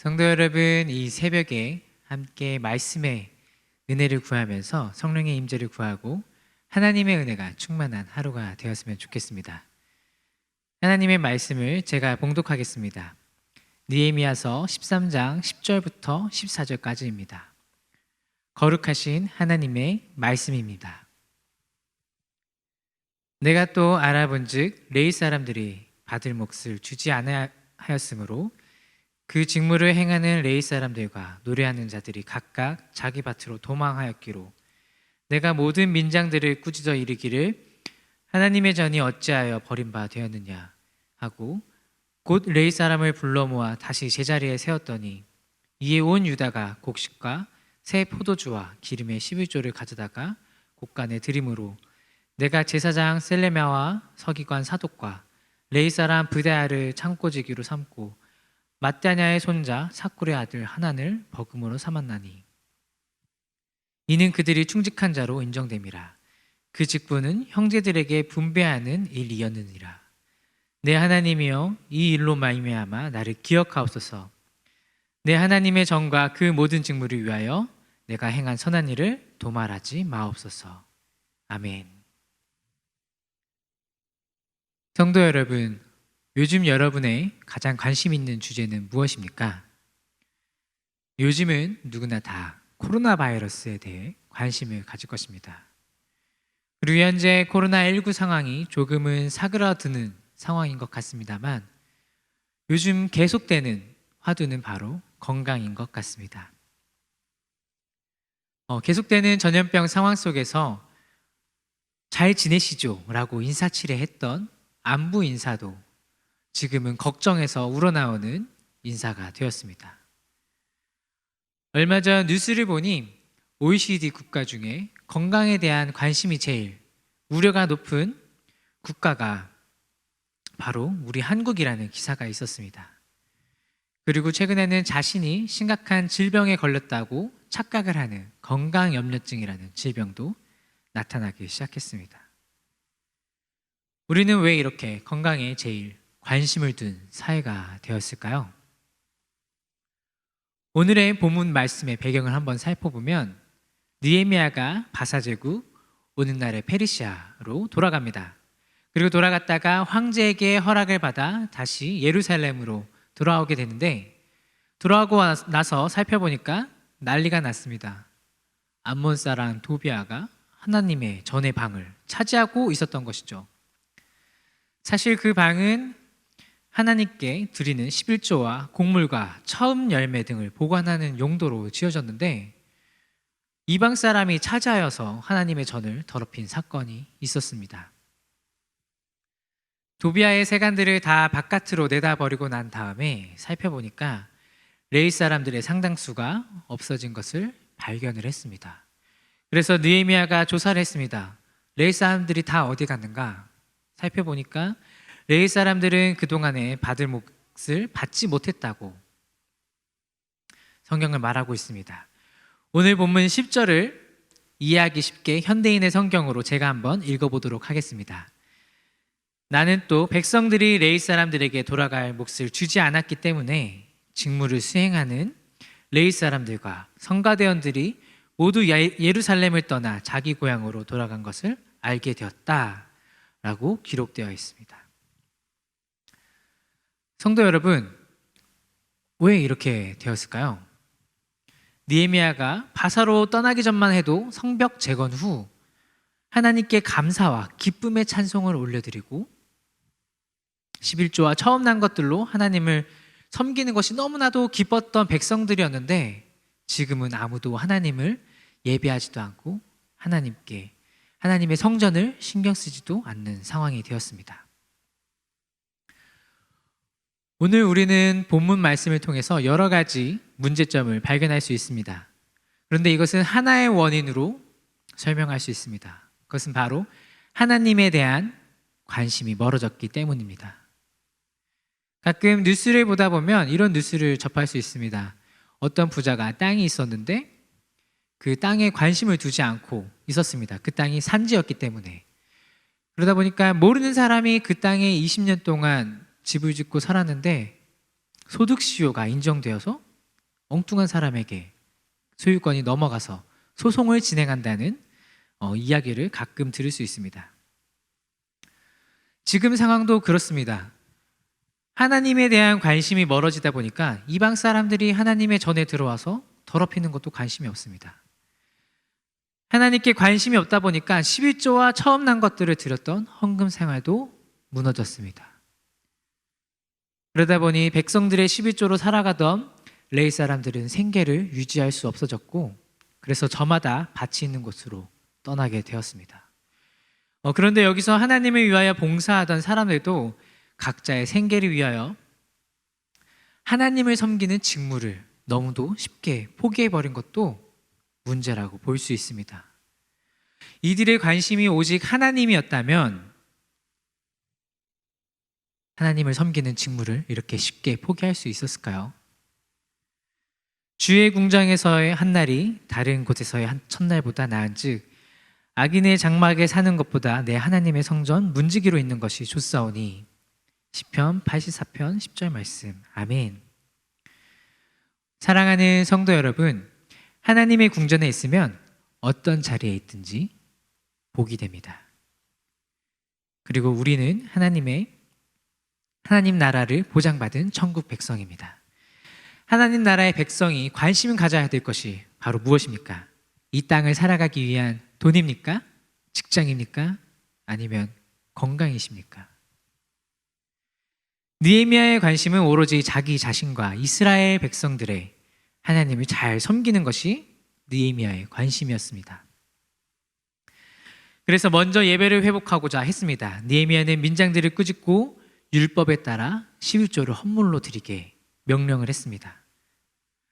성도 여러분, 이 새벽에 함께 말씀의 은혜를 구하면서 성령의 임재를 구하고 하나님의 은혜가 충만한 하루가 되었으면 좋겠습니다. 하나님의 말씀을 제가 봉독하겠습니다. 느헤미야서 13장 10절부터 14절까지입니다. 거룩하신 하나님의 말씀입니다. 내가 또 알아본즉 레이 사람들이 받을 몫을 주지 않아하였으므로 그 직무를 행하는 레이 사람들과 노래하는 자들이 각각 자기 밭으로 도망하였기로 내가 모든 민장들을 꾸짖어 이르기를 하나님의 전이 어찌하여 버림바 되었느냐 하고 곧 레이 사람을 불러 모아 다시 제자리에 세웠더니 이에 온 유다가 곡식과 새 포도주와 기름의 11조를 가져다가 곡간에 드림으로 내가 제사장 셀레메와 서기관 사독과 레이 사람 브데아를 창고지기로 삼고 마따냐의 손자 사꿀의 아들 하난을 버금으로 삼았나니. 이는 그들이 충직한 자로 인정됨이라. 그 직분은 형제들에게 분배하는 일이었느니라. 내 하나님이여 이 일로 말미암아 나를 기억하옵소서. 내 하나님의 정과 그 모든 직무를 위하여 내가 행한 선한 일을 도말하지 마옵소서. 아멘. 성도 여러분 요즘 여러분의 가장 관심 있는 주제는 무엇입니까? 요즘은 누구나 다 코로나 바이러스에 대해 관심을 가질 것입니다. 그리고 현재 코로나19 상황이 조금은 사그라드는 상황인 것 같습니다만 요즘 계속되는 화두는 바로 건강인 것 같습니다. 어, 계속되는 전염병 상황 속에서 잘 지내시죠? 라고 인사치레 했던 안부 인사도 지금은 걱정해서 우러나오는 인사가 되었습니다. 얼마 전 뉴스를 보니 OECD 국가 중에 건강에 대한 관심이 제일 우려가 높은 국가가 바로 우리 한국이라는 기사가 있었습니다. 그리고 최근에는 자신이 심각한 질병에 걸렸다고 착각을 하는 건강염려증이라는 질병도 나타나기 시작했습니다. 우리는 왜 이렇게 건강에 제일 관심을 둔 사회가 되었을까요? 오늘의 본문 말씀의 배경을 한번 살펴보면 느헤미야가 바사제국 오늘날의 페르시아로 돌아갑니다. 그리고 돌아갔다가 황제에게 허락을 받아 다시 예루살렘으로 돌아오게 되는데 돌아오고 나서 살펴보니까 난리가 났습니다. 암몬 사람 도비아가 하나님의 전의 방을 차지하고 있었던 것이죠. 사실 그 방은 하나님께 드리는 11조와 곡물과 처음 열매 등을 보관하는 용도로 지어졌는데 이방 사람이 찾아여서 하나님의 전을 더럽힌 사건이 있었습니다. 도비아의 세간들을 다 바깥으로 내다버리고 난 다음에 살펴보니까 레이 사람들의 상당수가 없어진 것을 발견을 했습니다. 그래서 느헤미야가 조사를 했습니다. 레이 사람들이 다 어디 갔는가? 살펴보니까 레이 사람들은 그동안에 받을 몫을 받지 못했다고 성경을 말하고 있습니다. 오늘 본문 10절을 이해하기 쉽게 현대인의 성경으로 제가 한번 읽어보도록 하겠습니다. 나는 또 백성들이 레이 사람들에게 돌아갈 몫을 주지 않았기 때문에 직무를 수행하는 레이 사람들과 성가대원들이 모두 예루살렘을 떠나 자기 고향으로 돌아간 것을 알게 되었다 라고 기록되어 있습니다. 성도 여러분, 왜 이렇게 되었을까요? 니에미아가 바사로 떠나기 전만 해도 성벽 재건 후 하나님께 감사와 기쁨의 찬송을 올려드리고 11조와 처음 난 것들로 하나님을 섬기는 것이 너무나도 기뻤던 백성들이었는데 지금은 아무도 하나님을 예배하지도 않고 하나님께 하나님의 성전을 신경 쓰지도 않는 상황이 되었습니다. 오늘 우리는 본문 말씀을 통해서 여러 가지 문제점을 발견할 수 있습니다. 그런데 이것은 하나의 원인으로 설명할 수 있습니다. 그것은 바로 하나님에 대한 관심이 멀어졌기 때문입니다. 가끔 뉴스를 보다 보면 이런 뉴스를 접할 수 있습니다. 어떤 부자가 땅이 있었는데 그 땅에 관심을 두지 않고 있었습니다. 그 땅이 산지였기 때문에. 그러다 보니까 모르는 사람이 그 땅에 20년 동안 집을 짓고 살았는데 소득 시효가 인정되어서 엉뚱한 사람에게 소유권이 넘어가서 소송을 진행한다는 어, 이야기를 가끔 들을 수 있습니다. 지금 상황도 그렇습니다. 하나님에 대한 관심이 멀어지다 보니까 이방 사람들이 하나님의 전에 들어와서 더럽히는 것도 관심이 없습니다. 하나님께 관심이 없다 보니까 11조와 처음 난 것들을 드렸던 헌금 생활도 무너졌습니다. 그러다 보니 백성들의 11조로 살아가던 레이 사람들은 생계를 유지할 수 없어졌고 그래서 저마다 밭이 있는 곳으로 떠나게 되었습니다. 어, 그런데 여기서 하나님을 위하여 봉사하던 사람들도 각자의 생계를 위하여 하나님을 섬기는 직무를 너무도 쉽게 포기해버린 것도 문제라고 볼 수 있습니다. 이들의 관심이 오직 하나님이었다면 하나님을 섬기는 직무를 이렇게 쉽게 포기할 수 있었을까요? 주의 궁장에서의 한 날이 다른 곳에서의 한 첫날보다 나은즉 악인의 장막에 사는 것보다 내 하나님의 성전 문지기로 있는 것이 좋사오니 시편 84편 10절 말씀 아멘. 사랑하는 성도 여러분, 하나님의 궁전에 있으면 어떤 자리에 있든지 복이 됩니다. 그리고 우리는 하나님의 하나님 나라를 보장받은 천국 백성입니다. 하나님 나라의 백성이 관심 가져야 될 것이 바로 무엇입니까? 이 땅을 살아가기 위한 돈입니까? 직장입니까? 아니면 건강이십니까? 느헤미야의 관심은 오로지 자기 자신과 이스라엘 백성들의 하나님을 잘 섬기는 것이 느헤미야의 관심이었습니다. 그래서 먼저 예배를 회복하고자 했습니다. 느헤미야는 민장들을 꾸짖고 율법에 따라 11조를 헌물로 드리게 명령을 했습니다.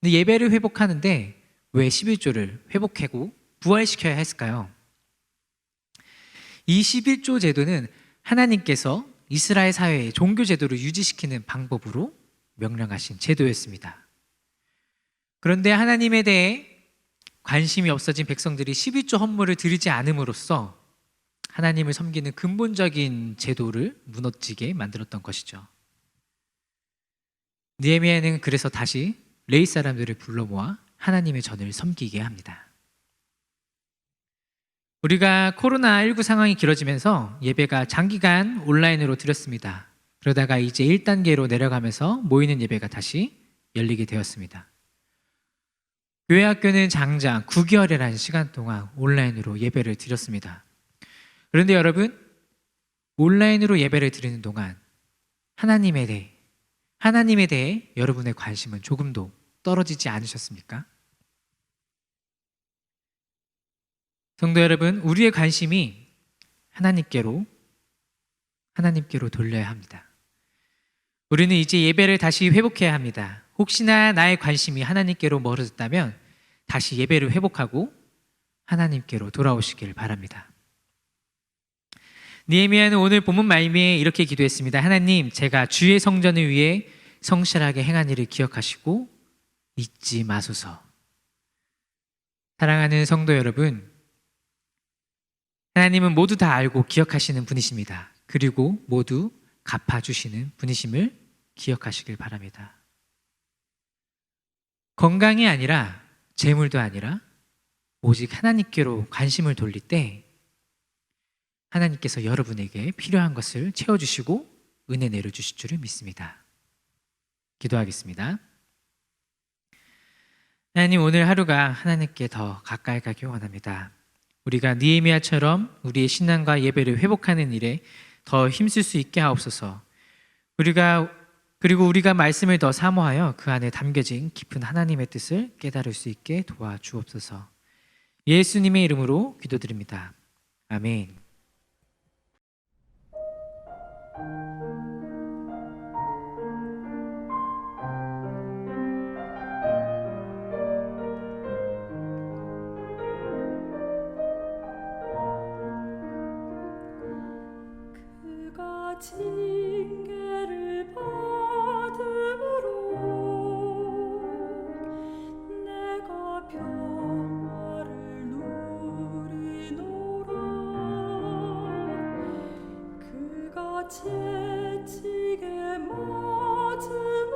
근데 예배를 회복하는데 왜 11조를 회복하고 부활시켜야 했을까요? 이 11조 제도는 하나님께서 이스라엘 사회의 종교 제도를 유지시키는 방법으로 명령하신 제도였습니다. 그런데 하나님에 대해 관심이 없어진 백성들이 11조 헌물을 드리지 않음으로써 하나님을 섬기는 근본적인 제도를 무너지게 만들었던 것이죠. 니에미아는 그래서 다시 레이 사람들을 불러 모아 하나님의 전을 섬기게 합니다. 우리가 코로나19 상황이 길어지면서 예배가 장기간 온라인으로 드렸습니다. 그러다가 이제 1단계로 내려가면서 모이는 예배가 다시 열리게 되었습니다. 교회 학교는 장장 9개월이라는 시간 동안 온라인으로 예배를 드렸습니다. 그런데 여러분, 온라인으로 예배를 드리는 동안 하나님에 대해, 하나님에 대해 여러분의 관심은 조금도 떨어지지 않으셨습니까? 성도 여러분, 우리의 관심이 하나님께로 하나님께로 돌려야 합니다. 우리는 이제 예배를 다시 회복해야 합니다. 혹시나 나의 관심이 하나님께로 멀어졌다면 다시 예배를 회복하고 하나님께로 돌아오시길 바랍니다. 니에미아는 오늘 본문 말미에 이렇게 기도했습니다. 하나님, 제가 주의 성전을 위해 성실하게 행한 일을 기억하시고 잊지 마소서. 사랑하는 성도 여러분, 하나님은 모두 다 알고 기억하시는 분이십니다. 그리고 모두 갚아주시는 분이심을 기억하시길 바랍니다. 건강이 아니라 재물도 아니라 오직 하나님께로 관심을 돌릴 때 하나님께서 여러분에게 필요한 것을 채워주시고 은혜 내려주실 줄을 믿습니다. 기도하겠습니다. 하나님 오늘 하루가 하나님께 더 가까이 가기 원합니다. 우리가 니에미아처럼 우리의 신앙과 예배를 회복하는 일에 더 힘쓸 수 있게 하옵소서. 우리가 그리고 우리가 말씀을 더 사모하여 그 안에 담겨진 깊은 하나님의 뜻을 깨달을 수 있게 도와주옵소서. 예수님의 이름으로 기도드립니다. 아멘. 채찍에 맞음